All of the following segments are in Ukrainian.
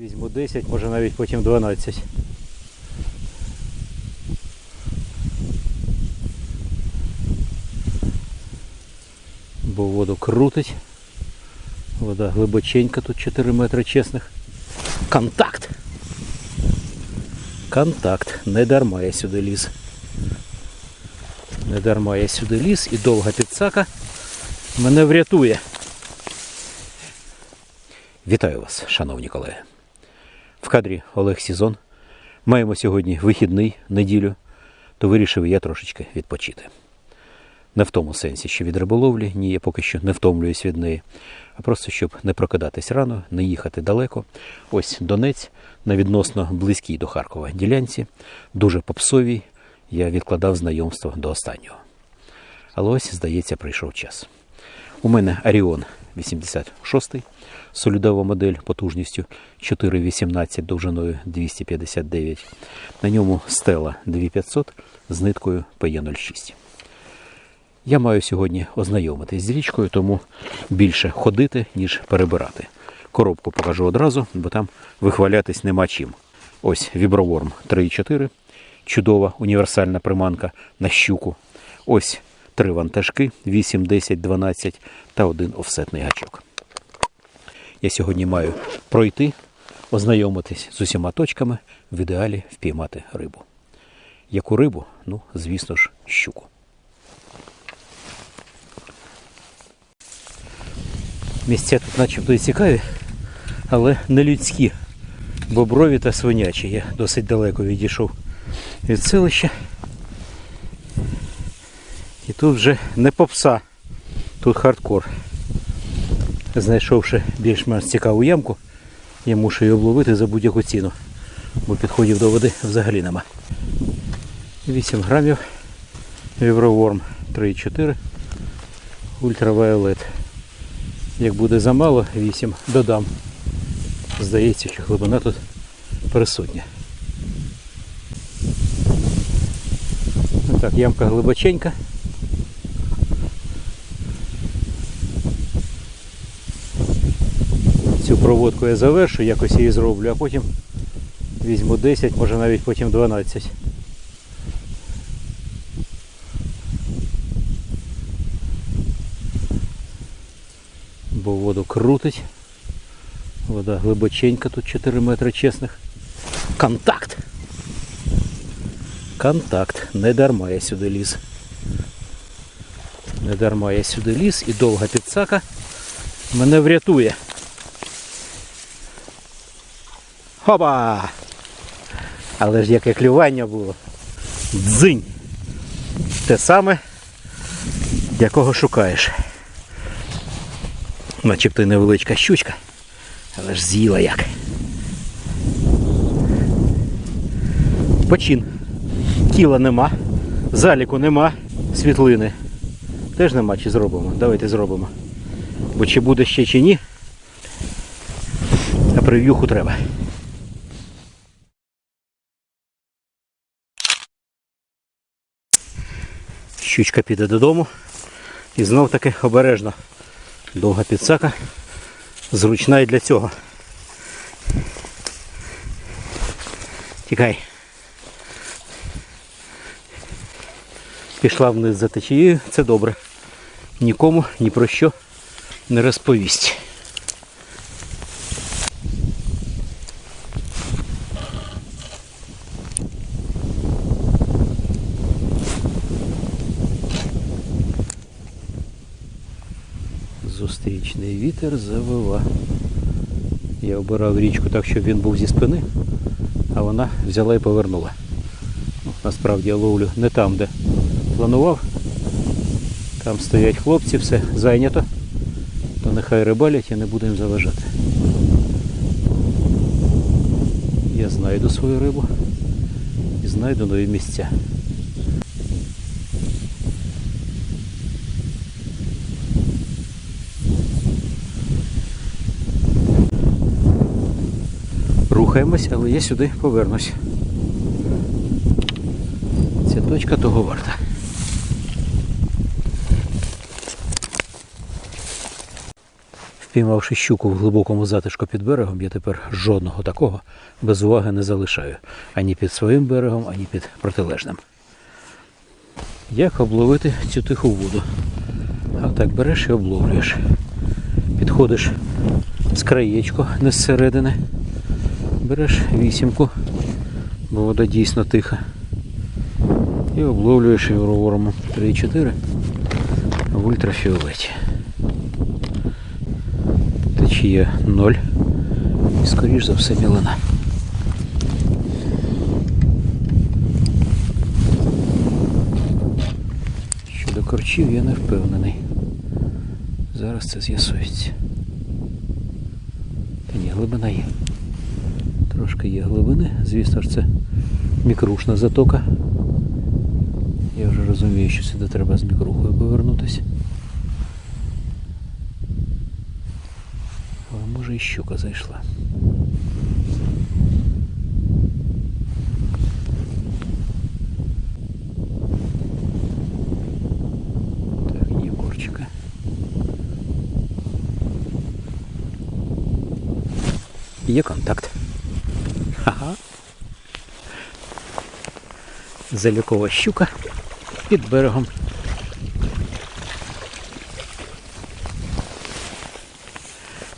Візьму 10, може навіть потім 12. Бо воду крутить. Вода глибоченька, тут 4 метри чесних. Контакт! Контакт. Не дарма я сюди ліз. Не дарма я сюди ліз і довга підсака мене врятує. Вітаю вас, шановні колеги. В кадрі Олег Сізон. Маємо сьогодні вихідний неділю, то вирішив я трошечки відпочити. Не в тому сенсі, що від риболовлі, ні, я поки що не втомлююсь від неї, а просто щоб не прокидатись рано, не їхати далеко. Ось Донець на відносно близькій до Харкова ділянці, дуже попсовій. Я відкладав знайомство до останнього. Але ось, здається, прийшов час. У мене Аріон 86, солідова модель потужністю 4,18 довжиною 259. На ньому стела 2500 з ниткою PE06. Я маю сьогодні ознайомитись з річкою, тому більше ходити, ніж перебирати. Коробку покажу одразу, бо там вихвалятись нема чим. Ось віброворм 3,4. Чудова універсальна приманка на щуку. Ось три вантажки 8, 10, 12 та один офсетний гачок. Я сьогодні маю пройти, ознайомитись з усіма точками, в ідеалі впіймати рибу. Яку рибу? Ну, звісно ж, щуку. Місця тут начебто і цікаві, але не людські. Боброві та свинячі. Я досить далеко відійшов від селища. Тут вже не попса, тут хардкор. Знайшовши більш-менш цікаву ямку, я мушу її обловити за будь-яку ціну, бо підходів до води взагалі нема. 8 грамів Вівроворм 3,4 ультравайолет. Як буде замало, 8 додам. Здається, що глибина тут присутня. Так, ямка глибоченька. Цю проводку я завершу, якось її зроблю, а потім візьму 10, може навіть потім 12. Бо воду крутить. Вода глибоченька, тут 4 метри чесних. Контакт! Контакт. Не дарма я сюди ліз. Не дарма я сюди ліз і довга підсака мене врятує. Хопа! Але ж яке клювання було. Дзинь! Те саме, якого шукаєш. Начебто й невеличка щучка, але ж з'їла як. Почин. Кіла нема, заліку нема, світлини. Теж нема, чи зробимо? Давайте зробимо. Бо чи буде ще чи ні, а прев'юху треба. Щучка піде додому. І знов таки обережно. Довга підсака. Зручна і для цього. Тікай. Пішла вниз за течією, це добре. Нікому ні про що не розповість. Зустрічний вітер завива. Я обирав річку так, щоб він був зі спини, а вона взяла і повернула. Ну, насправді я ловлю не там, де планував. Там стоять хлопці, все зайнято. То нехай рибалять і не будемо заважати. Я знайду свою рибу і знайду нові місця. Рухаємось, але я сюди повернусь. Ця точка того варта. Впіймавши щуку в глибокому затишку під берегом, я тепер жодного такого без уваги не залишаю ані під своїм берегом, ані під протилежним. Як обловити цю тиху воду? А так береш і обловлюєш. Підходиш з краєчку, не зсередини. Береш вісімку, бо вода дійсно тиха. І обловлюєш роворому 3,4 в ультрафіолеті. Течія 0. І скоріш за все мілина. Щодо корчів я не впевнений. Зараз це з'ясується. Та ні, глибина є. Трошки є глибини. Звісно ж, це мікрушна затока. Я вже розумію, що сюди треба з мікрухою повернутися. Але може і щука зайшла. Є контакт. Залікова щука під берегом.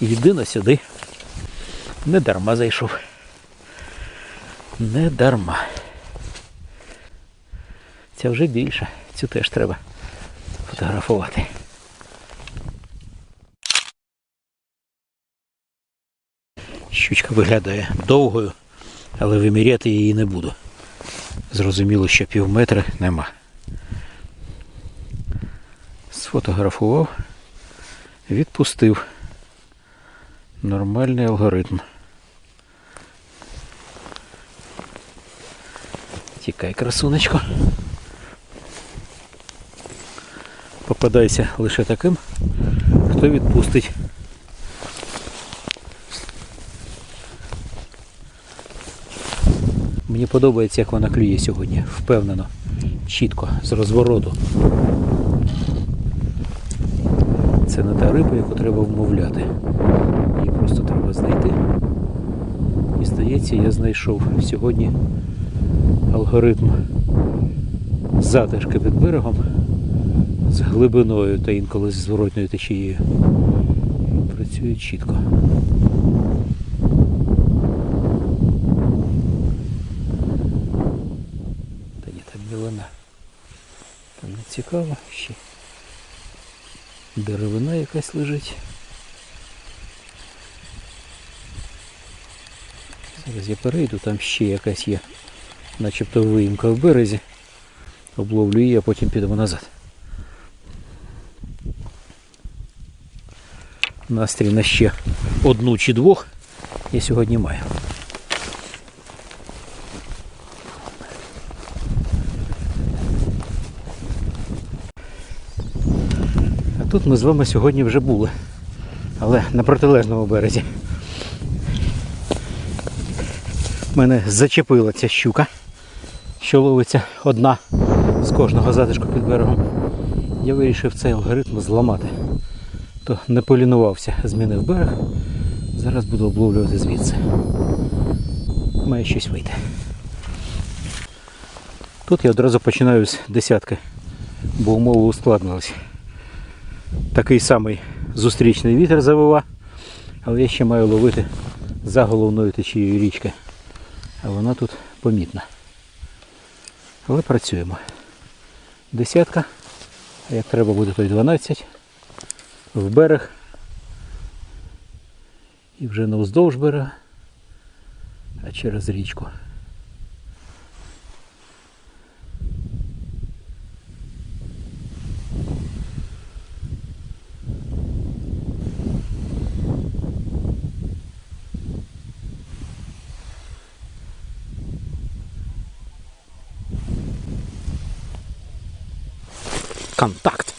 Єдино сюди. Не дарма зайшов. Не дарма. Ця вже більша. Цю теж треба фотографувати. Щучка виглядає довгою, але виміряти її не буду. Зрозуміло, що пів метра нема. Сфотографував, відпустив. Нормальний алгоритм. Тікай, красунечко. Попадайся лише таким, хто відпустить. Мені подобається, як вона клює сьогодні. Впевнено, чітко, з розвороту. Це не та риба, яку треба вмовляти. Її просто треба знайти. І здається, я знайшов сьогодні алгоритм затишки під берегом з глибиною та інколи з зворотньою течією. Працює чітко. Та ні, там мілина. Там не цікаво ще. Деревина якась лежить. Зараз я перейду, там ще якась є, начебто виїмка в березі. Обловлю її, а потім підемо назад. Настрій на ще одну чи двох я сьогодні маю. Тут ми з вами сьогодні вже були, але на протилежному березі. Мене зачепила ця щука, що ловиться одна з кожного затишку під берегом. Я вирішив цей алгоритм зламати. То не полінувався, змінив берег. Зараз буду обловлювати звідси. Має щось вийти. Тут я одразу починаю з десятки, бо умови ускладнились. Такий самий зустрічний вітер завива, але я ще маю ловити за головною течією річки. А вона тут помітна. Але працюємо. Десятка, а як треба буде, то й 12 в берег. І вже не вздовж берега, а через річку. Контакт.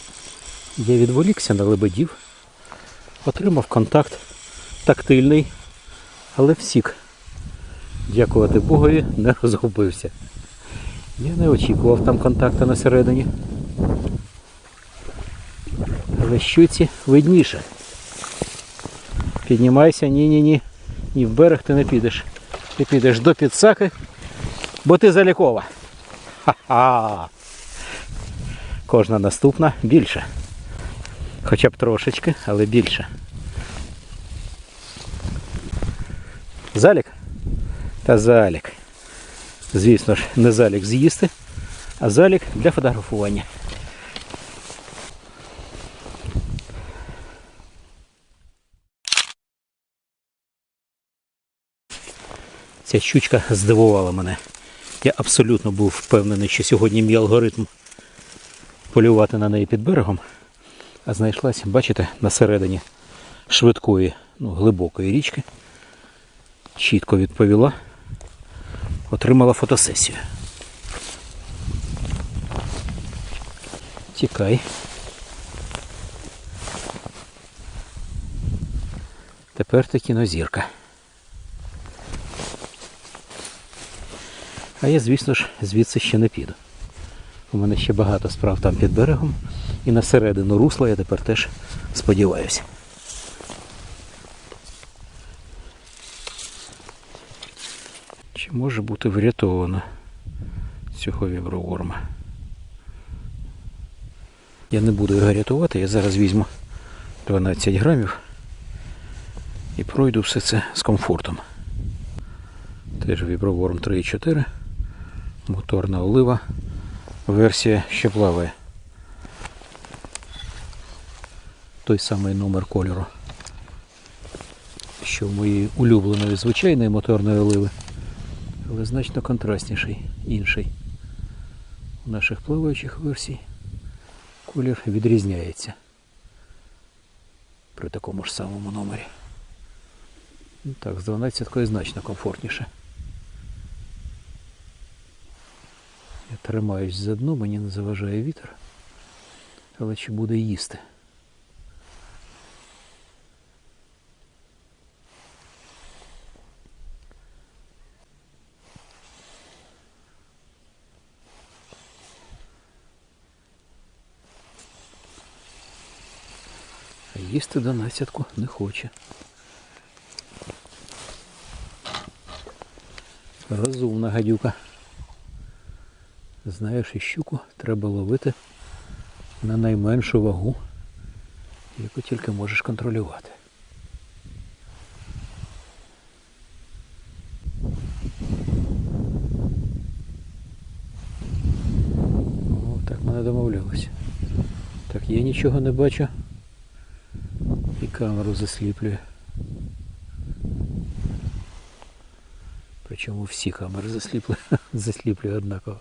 Я відволікся на лебедів, отримав контакт тактильний, але всік. Дякувати Богові, не розгубився. Я не очікував там контакта на середині. Але щуці видніше. Піднімайся, ні-ні-ні. Ні, в берег ти не підеш. Ти підеш до підсаки, бо ти залікова. Ха-ха. Кожна наступна більше. Хоча б трошечки, але більше. Залік? Та залік. Звісно ж, не залік з'їсти, а залік для фотографування. Ця щучка здивувала мене. Я абсолютно був впевнений, що сьогодні мій алгоритм полювати на неї під берегом, а знайшлась, бачите, на середині швидкої, ну, глибокої річки. Чітко відповіла, отримала фотосесію. Тікай. Тепер ти кінозірка. А я, звісно ж, звідси ще не піду. У мене ще багато справ там під берегом. І на середину русла я тепер теж сподіваюся. Чи може бути врятовано цього віброворма? Я не буду його рятувати, я зараз візьму 12 грамів і пройду все це з комфортом. Теж віброворм 3,4, моторна олива, версія ще плаває. Той самий номер кольору, що в моїй улюбленої звичайної моторної оливи, але значно контрастніший, інший. У наших плаваючих версій колір відрізняється при такому ж самому номері. Так, з 12 значно комфортніше. Я тримаюсь за дно, мені не заважає вітер. Але чи буде їсти? Їсти донадцятку не хоче. Розумна гадюка. Знаєш, і щуку треба ловити на найменшу вагу, яку тільки можеш контролювати. О, так ми не домовлялися. Так, я нічого не бачу. І камеру засліплює. Причому всі камери засліплює, однаково.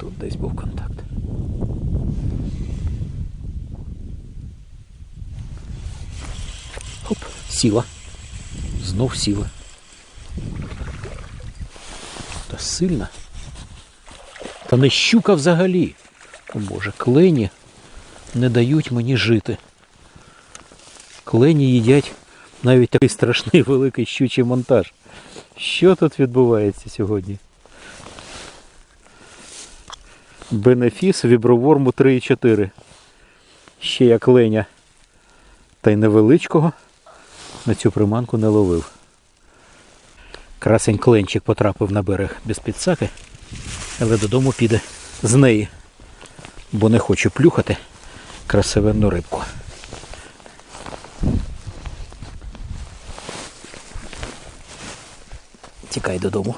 Тут десь був контакт. Хоп, сіла. Знов сіла. Та сильна. Та не щука взагалі. О Боже, клені не дають мені жити. Клені їдять навіть такий страшний великий щучий монтаж. Що тут відбувається сьогодні? Бенефіс віброворму 3,4. Ще як леня. Та й невеличкого на цю приманку не ловив. Красень кленчик потрапив на берег без підсаки, але додому піде з неї, бо не хочу плюхати красивенну рибку. Тікай додому.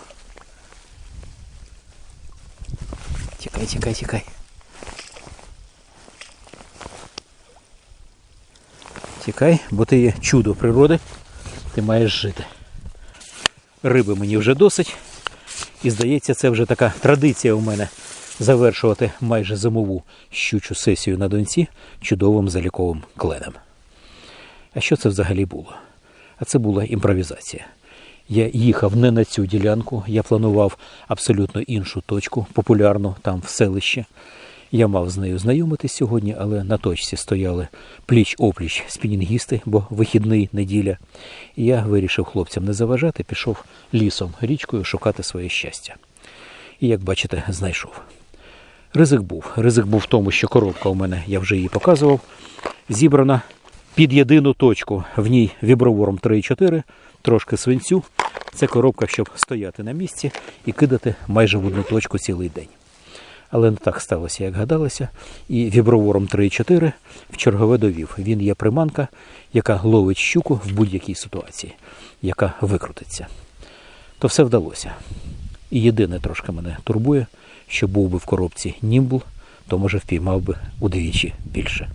Тікай, тікай, тікай. Тікай, бо ти є чудо природи, ти маєш жити. Риби мені вже досить. І здається, це вже така традиція у мене завершувати майже зимову щучу сесію на донці чудовим заліковим кленом. А що це взагалі було? А це була імпровізація. Я їхав не на цю ділянку, я планував абсолютно іншу точку, популярну там в селищі. Я мав з нею знайомитись сьогодні, але на точці стояли пліч-опліч спінінгісти, бо вихідний неділя. Я вирішив хлопцям не заважати, пішов лісом, річкою шукати своє щастя. І як бачите, знайшов. Ризик був. Ризик був в тому, що коробка у мене, я вже її показував, зібрана під єдину точку. В ній вібровором 3,4, трошки свинцю. Це коробка, щоб стояти на місці і кидати майже в одну точку цілий день. Але не так сталося, як гадалося. І вібровором 3,4 в чергове довів. Він є приманка, яка ловить щуку в будь-якій ситуації, яка викрутиться. То все вдалося. І єдине трошки мене турбує, що був би в коробці німбл, то може впіймав би удвічі більше.